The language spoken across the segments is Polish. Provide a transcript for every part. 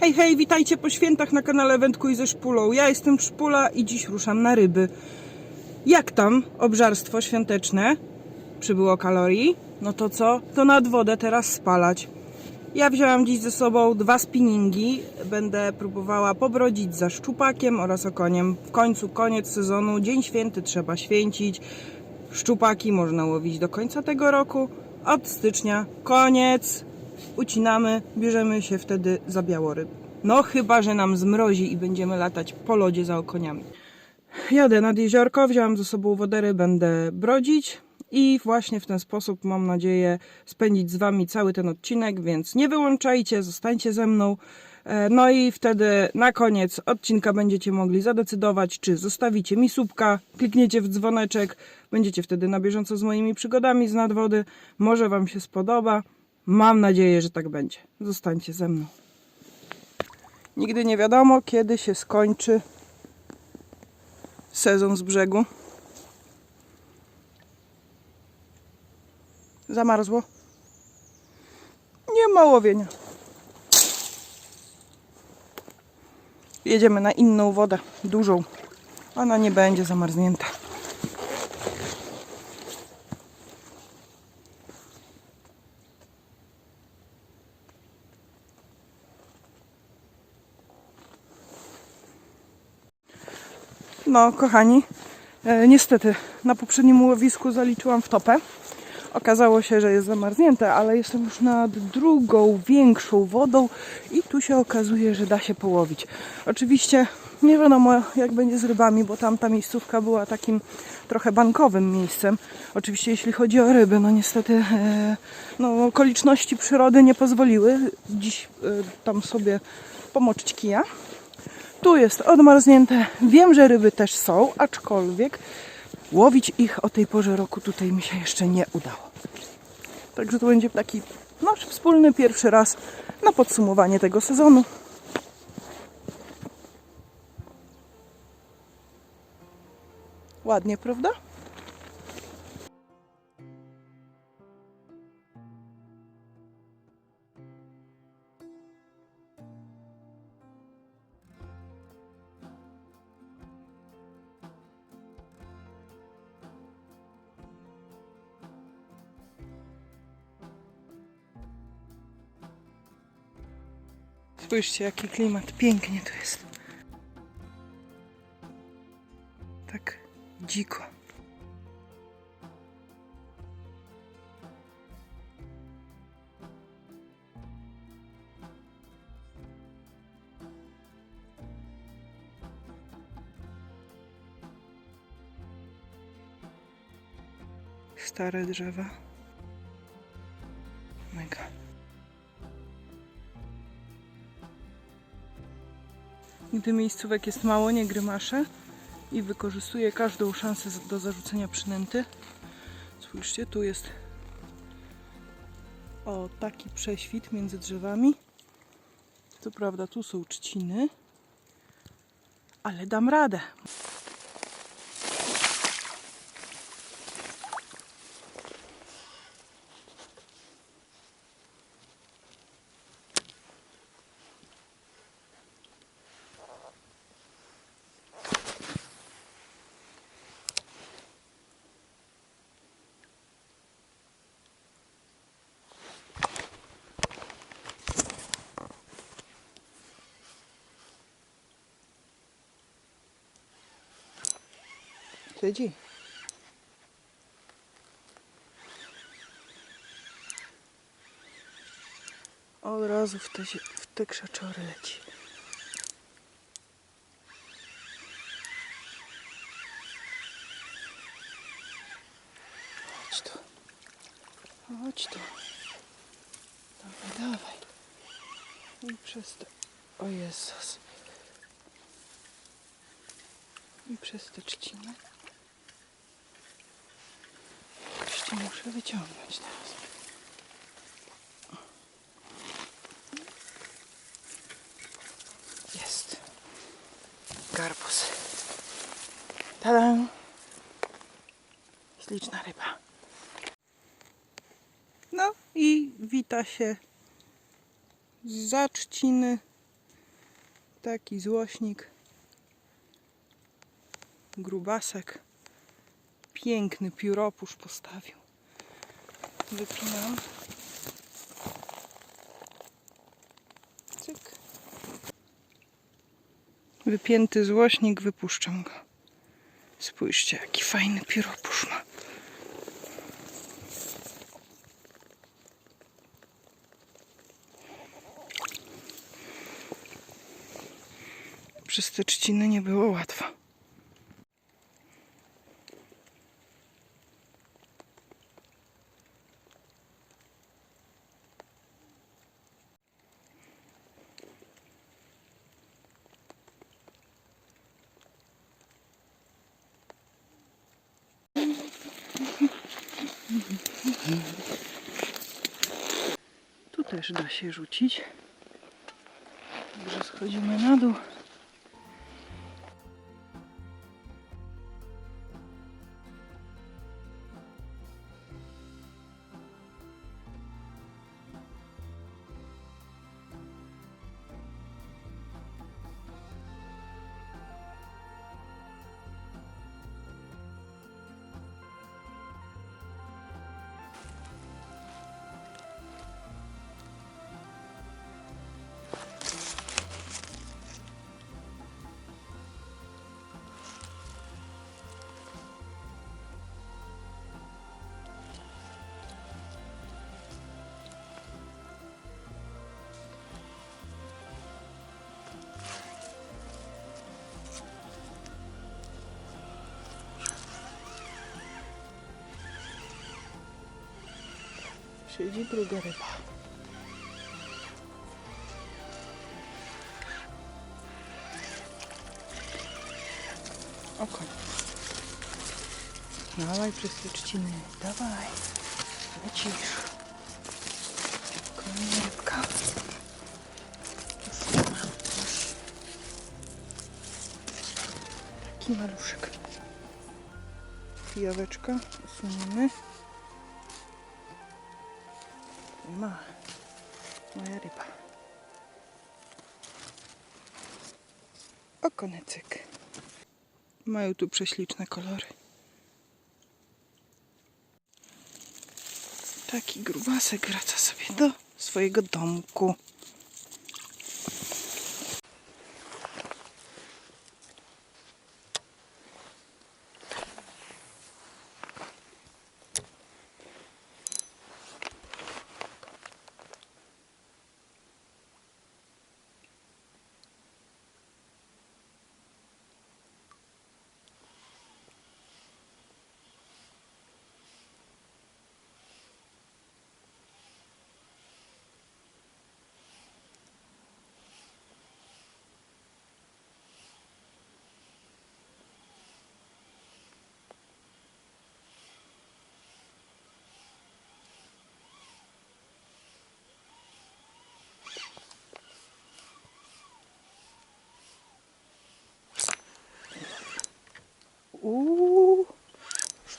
Hej, hej, witajcie po świętach na kanale Wędkuj ze Szpulą. Ja jestem Szpula i dziś ruszam na ryby. Jak tam obżarstwo świąteczne? Przybyło kalorii? No to co? To nad wodę teraz spalać. Ja wzięłam dziś ze sobą dwa spinningi. Będę próbowała pobrodzić za szczupakiem oraz okoniem. W końcu koniec sezonu, dzień święty trzeba święcić. Szczupaki można łowić do końca tego roku. Od stycznia koniec. Ucinamy, bierzemy się wtedy za białoryb. No chyba, że nam zmrozi i będziemy latać po lodzie za okoniami. Jadę nad jeziorko, wziąłam ze sobą wodery, będę brodzić i właśnie w ten sposób mam nadzieję spędzić z Wami cały ten odcinek, więc nie wyłączajcie, zostańcie ze mną. E, No i wtedy na koniec odcinka będziecie mogli zadecydować, czy zostawicie mi słupka, klikniecie w dzwoneczek, będziecie wtedy na bieżąco z moimi przygodami z nadwody. Może Wam się spodoba. Mam nadzieję, że tak będzie. Zostańcie ze mną. Nigdy nie wiadomo, kiedy się skończy sezon z brzegu. Zamarzło. Nie ma łowienia. Jedziemy na inną wodę, dużą. Ona nie będzie zamarznięta. No, kochani, e, niestety na poprzednim łowisku zaliczyłam wtopę. Okazało się, że jest zamarznięte, ale jestem już nad drugą, większą wodą i tu się okazuje, że da się połowić. Oczywiście nie wiadomo jak będzie z rybami, bo tamta miejscówka była takim trochę bankowym miejscem. Oczywiście jeśli chodzi o ryby, no niestety e, no, okoliczności przyrody nie pozwoliły dziś e, tam sobie pomoczyć kija. Tu jest odmarznięte. Wiem, że ryby też są, aczkolwiek łowić ich o tej porze roku tutaj mi się jeszcze nie udało. Także to będzie taki nasz wspólny pierwszy raz na podsumowanie tego sezonu. Ładnie, prawda? Spójrzcie, jaki klimat pięknie tu jest. Tak dziko. Stare drzewa. Gdy miejscówek jest mało, nie grymaszę i wykorzystuję każdą szansę do zarzucenia przynęty. Spójrzcie, tu jest o taki prześwit między drzewami. Co prawda tu są trzciny, ale dam radę. Siedzi. Od razu w te, w te krzaczory leci. Chodź tu. Chodź tu. Dawaj, dawaj. I przez te... O Jezus. I przez te trzciny. Jeszcze muszę wyciągnąć teraz. Jest. Garbus. Tada! Śliczna ryba. No i wita się za trzciny Taki złośnik. Grubasek. Piękny pióropusz postawił. Wypinam. Cyk. Wypięty złośnik, wypuszczam go. Spójrzcie, jaki fajny pióropusz ma. Przez te trzciny nie było łatwo. Też da się rzucić. Także schodzimy na dół. Siedzi druga ryba. Oko. Dawaj przez te trzciny. Dawaj. Lecisz. Kolejna rybka. Taki maluszek. Pijaweczka usuniemy. Okonecyk. Mają tu prześliczne kolory. Taki grubasek wraca sobie do swojego domku.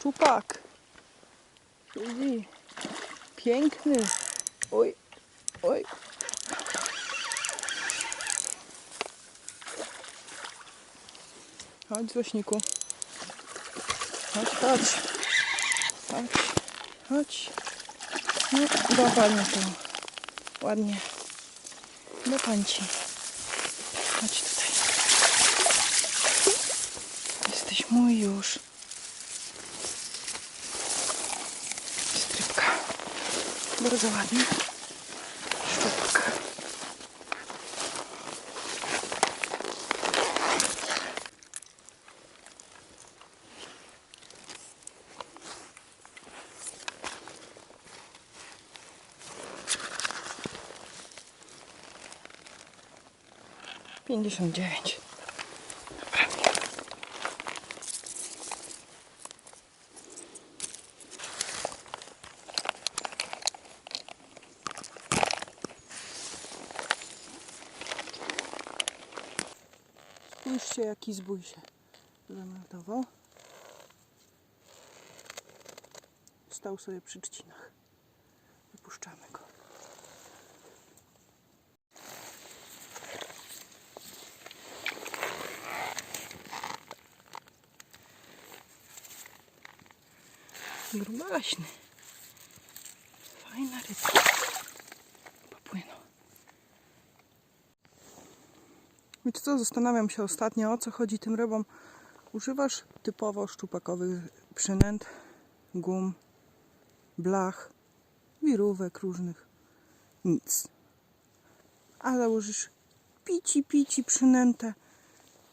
Szczupak. Siedzi. Piękny. Oj, oj. Chodź, złośniku. Chodź, chodź. Chodź, chodź. No, dokładnie tu. Ładnie. Do panci. Chodź tutaj. Jesteś mój już. города, ладно. Что пока? Пятьдесят девять. taki zbój się zameldował. Stał sobie przy trzcinach. Wypuszczamy go. Grubalaśny. Wiecie co, zastanawiam się ostatnio, o co chodzi tym rybom. Używasz typowo szczupakowych przynęt, gum, blach, wirówek różnych. Nic. A założysz pici, pici przynętę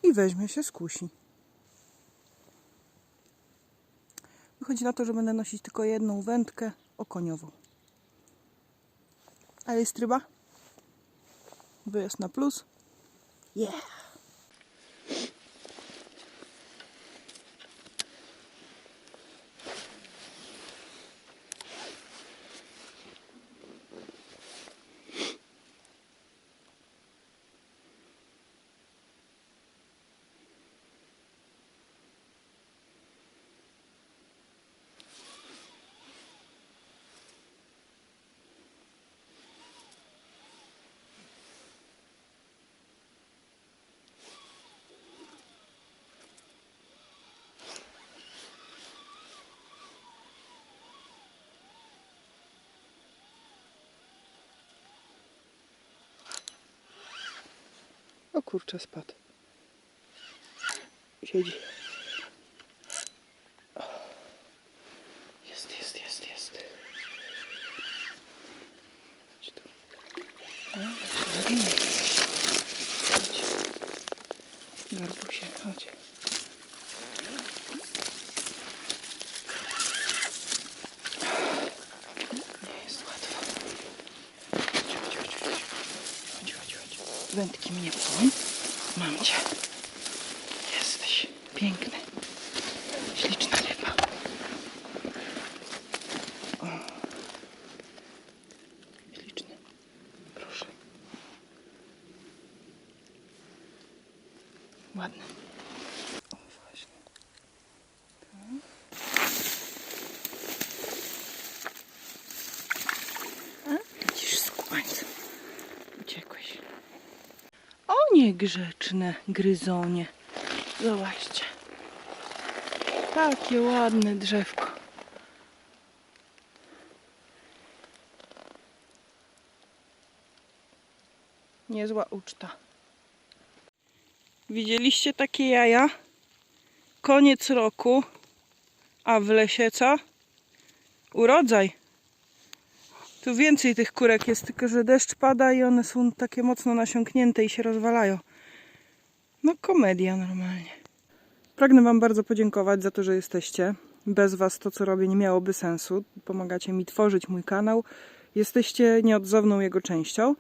i weźmie się skusi. Wychodzi na to, że będę nosić tylko jedną wędkę okoniową. A jest ryba? Wyjazd na plus? Yeah! Kurczę, spadł. Siedzi. O. Jest, jest, jest, jest. Chodź tu. No, chodź, chodź. Garbusie, chodź. Nie jest łatwo. Chodź, chodź, chodź, chodź. Chodź, chodź, chodź. Wędki mnie płoń. Mam cię. Jesteś piękny. Śliczna ryba. O. Śliczny. Proszę. Ładny. O, właśnie. Tak. Uciekłeś. O niegrzeczne gryzonie. Zobaczcie. Takie ładne drzewko. Niezła uczta. Widzieliście takie jaja? Koniec roku, a w lesie co? Urodzaj. Tu więcej tych kurek jest, tylko że deszcz pada i one są takie mocno nasiąknięte i się rozwalają. No komedia normalnie. Pragnę Wam bardzo podziękować za to, że jesteście. Bez Was to, co robię, nie miałoby sensu. Pomagacie mi tworzyć mój kanał. Jesteście nieodzowną jego częścią.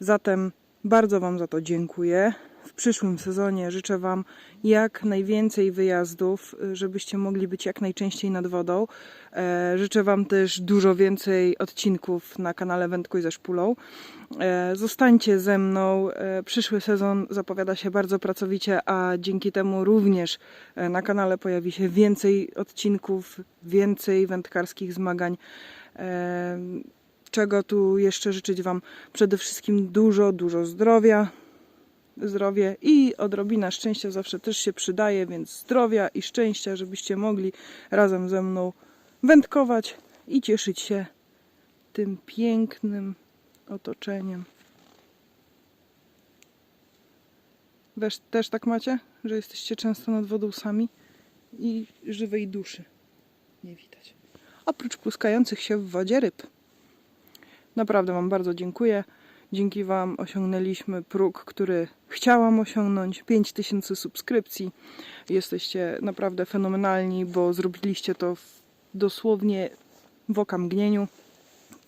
Zatem bardzo Wam za to dziękuję. Przyszłym sezonie życzę Wam jak najwięcej wyjazdów, żebyście mogli być jak najczęściej nad wodą. E, życzę Wam też dużo więcej odcinków na kanale Wędkuj ze Szpulą. E, zostańcie ze mną. E, przyszły sezon zapowiada się bardzo pracowicie, a dzięki temu również na kanale pojawi się więcej odcinków, więcej wędkarskich zmagań. Czego tu jeszcze życzyć Wam? Przede wszystkim dużo, dużo zdrowia, zdrowie i odrobina szczęścia zawsze też się przydaje, więc zdrowia i szczęścia, żebyście mogli razem ze mną wędkować i cieszyć się tym pięknym otoczeniem. Też, też tak macie, że jesteście często nad wodą sami i żywej duszy nie widać. Oprócz pluskających się w wodzie ryb. Naprawdę Wam bardzo dziękuję. Dzięki Wam osiągnęliśmy próg, który chciałam osiągnąć 5000 subskrypcji. Jesteście naprawdę fenomenalni, bo zrobiliście to w, dosłownie w okamgnieniu.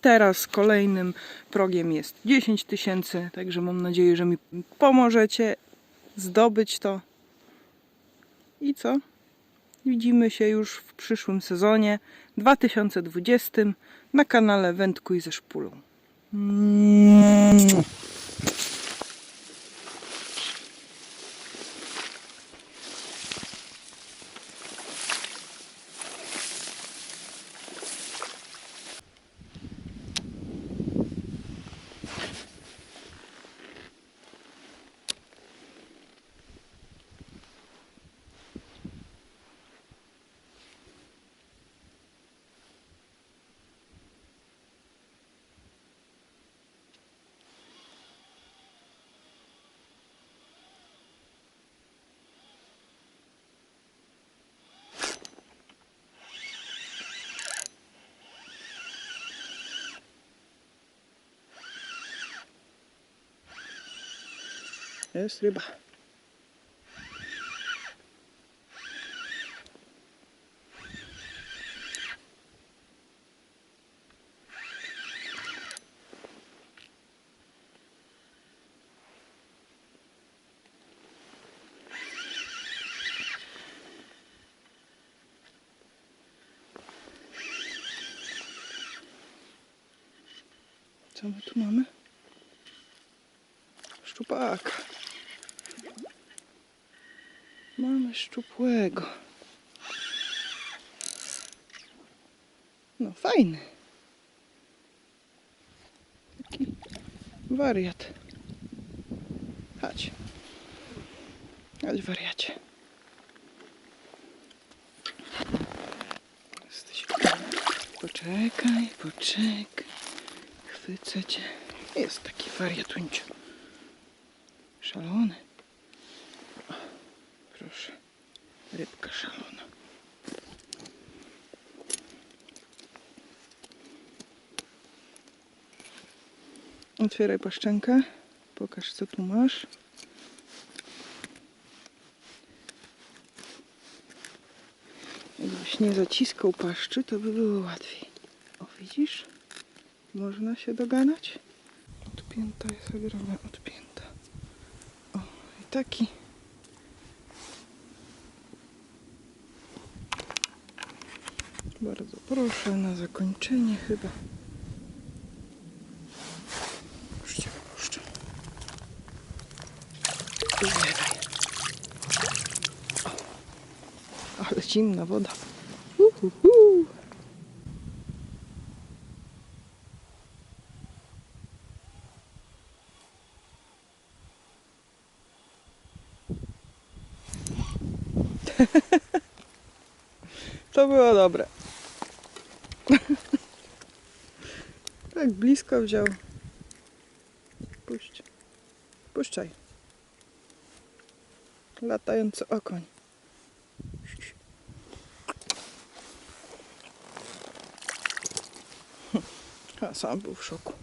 Teraz kolejnym progiem jest 10 tysięcy, także mam nadzieję, że mi pomożecie zdobyć to. I co? Widzimy się już w przyszłym sezonie 2020 na kanale Wędkuj ze Szpulą. 嗯。Jest ryba. Co my tu mamy? Szczupaka. Szczupłego. No fajny. Taki wariat. Chodź. Chodź wariacie. Jesteś... Poczekaj, poczekaj. Chwycę cię. Jest taki wariatuńcio. Szalony. Proszę. Rybka szalona. Otwieraj paszczękę. Pokaż co tu masz. Jakbyś nie zaciskał paszczy, to by było łatwiej. O, widzisz? Można się dogadać? Odpięta jest ogromnie odpięta. O, i taki. Bardzo proszę na zakończenie chyba. Już cię wypuszczę. O, ale zimna woda. Uhuhu. To było dobre. Tak blisko wziął. Puść. Puszczaj. Latający okoń. A sam był w szoku.